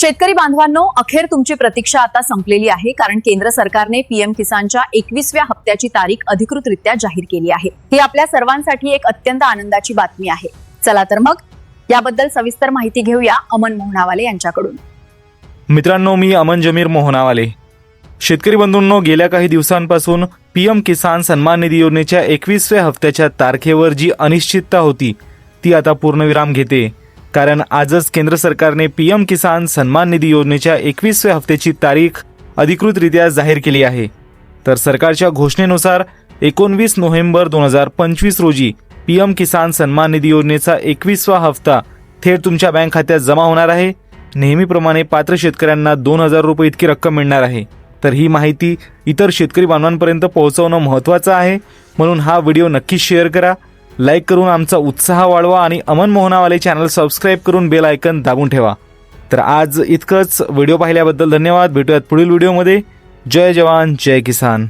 शेतकरी बांधवांनो अखेर तुमची प्रतीक्षा आता संपलेली आहे कारण केंद्र सरकारने पीएम किसानच्या एकवीसव्या हप्त्याची तारीख अधिकृतरित्या जाहीर केली आहे. ही आपल्या सर्वांसाठी एक अत्यंत आनंदाची बातमी आहे. चला तर मग याबद्दल सविस्तर माहिती घेऊया अमन मोहनावाले यांच्याकडून. मित्रांनो मी अमन जमीर मोहनावाले. शेतकरी बंधूंनो गेल्या काही दिवसांपासून पीएम किसान सन्मान निधी योजनेच्या एकवीसव्या हप्त्याच्या तारखेवर जी अनिश्चितता होती ती आता पूर्णविराम घेते. कारण आजच केंद्र सरकारने पीएम किसान सन्मान निधी योजनेच्या एकवीसव्या हप्त्याची तारीख अधिकृतरित्या जाहीर केली आहे. तर सरकारच्या घोषणेनुसार एकोणवीस नोव्हेंबर दोन हजार पंचवीस रोजी पीएम किसान सन्मान निधी योजनेचा एकवीसवा हप्ता थेट तुमच्या बँक खात्यात जमा होणार आहे. नेहमीप्रमाणे पात्र शेतकऱ्यांना दोन हजार रुपये इतकी रक्कम मिळणार आहे. तर ही माहिती इतर शेतकरी बांधवांपर्यंत पोहोचवणं महत्त्वाचं आहे. म्हणून हा व्हिडिओ नक्कीच शेअर करा. लाईक करून आमचा उत्साह वाढवा आणि अमन मोहनावाले चॅनल सबस्क्राईब करून बेल आयकन दाबून ठेवा. तर आज इतकंच. व्हिडिओ पाहिल्याबद्दल धन्यवाद. भेटूयात पुढील व्हिडिओमध्ये. जय जवान जय किसान.